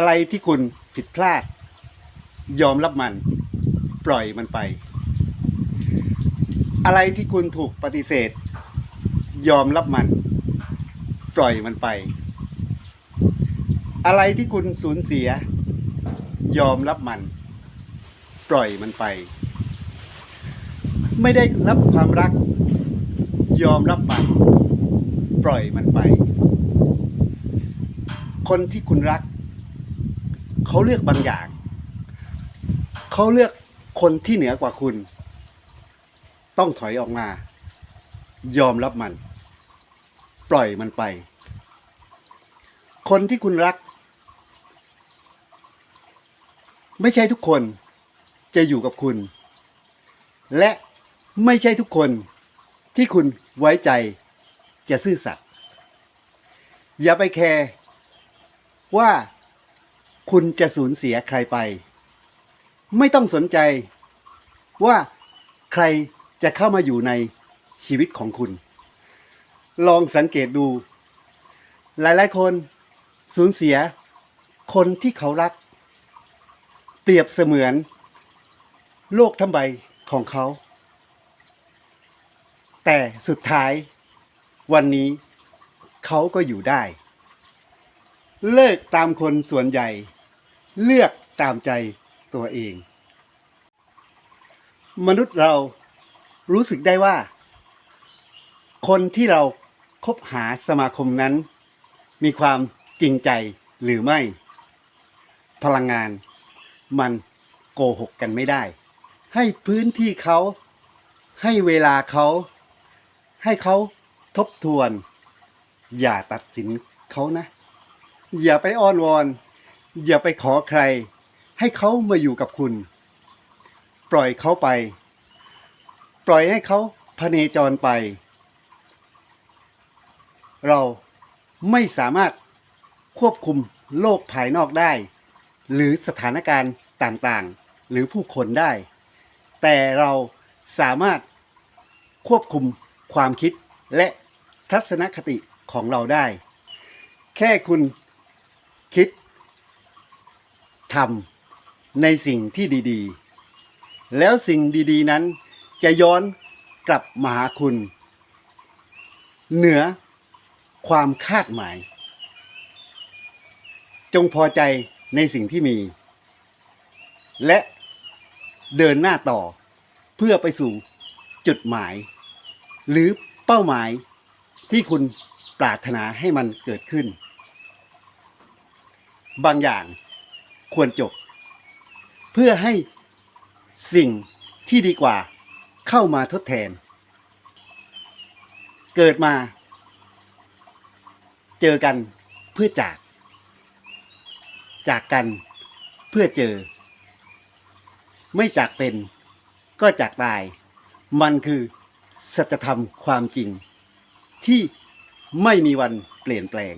อะไรที่คุณผิดพลาด ยอมรับมัน ปล่อยมันไป อะไรที่คุณถูกปฏิเสธ ยอมรับมัน ปล่อยมันไป อะไรที่คุณสูญเสีย ยอมรับมัน ปล่อยมันไป ไม่ได้รับความรัก ยอมรับมัน ปล่อยมันไป คนที่คุณรัก เขาเลือกบางอย่าง เขาเลือกคนที่เหนือกว่าคุณ ต้องถอยออกมา ยอมรับมัน ปล่อยมันไป คนที่คุณรัก ไม่ใช่ทุกคนจะอยู่กับคุณ และไม่ใช่ทุกคนที่คุณไว้ใจจะซื่อสัตย์อย่าไปแคร์ว่า คุณจะสูญเสียใครไป ไม่ต้องสนใจว่าใครจะเข้ามาอยู่ในชีวิตของคุณ ลองสังเกตดู หลายๆคนสูญเสียคนที่เขารัก เปรียบเสมือน โลกทั้งใบของเขา แต่สุดท้าย วันนี้เขาก็อยู่ได้ เลิกตามคนส่วนใหญ่ เลือกตามใจตัวเอง มนุษย์เรารู้สึกได้ว่า คนที่เราคบหาสมาคมนั้น มีความจริงใจหรือไม่ พลังงานมันโกหกกันไม่ได้ ให้พื้นที่เขาให้เวลาเขา ให้เขาทบทวน อย่าตัดสินเขานะ อย่าไปอ้อนวอน อย่าไปขอใคร ให้เขามาอยู่กับคุณ ปล่อยเขาไป ปล่อยให้เขาพเนจรไป เราไม่สามารถควบคุมโลกภายนอกได้ หรือสถานการณ์ต่างๆ หรือผู้คนได้ แต่เราสามารถควบคุมความคิดและทัศนคติของเราได้ แค่คุณคิด ทำในสิ่งที่ดีๆ แล้วสิ่งดีๆนั้นจะย้อนกลับมาหาคุณ เหนือความคาดหมาย จงพอใจในสิ่งที่มี และเดินหน้าต่อเพื่อไปสู่จุดหมาย หรือเป้าหมายที่คุณปรารถนาให้มันเกิดขึ้น บางอย่าง ควรจบ เพื่อให้สิ่งที่ดีกว่าเข้ามาทดแทน เกิดมา เจอกันเพื่อจาก จากกันเพื่อเจอ ไม่จากเป็นก็จากตาย มันคือสัจธรรมความจริง ที่ไม่มีวันเปลี่ยนแปลง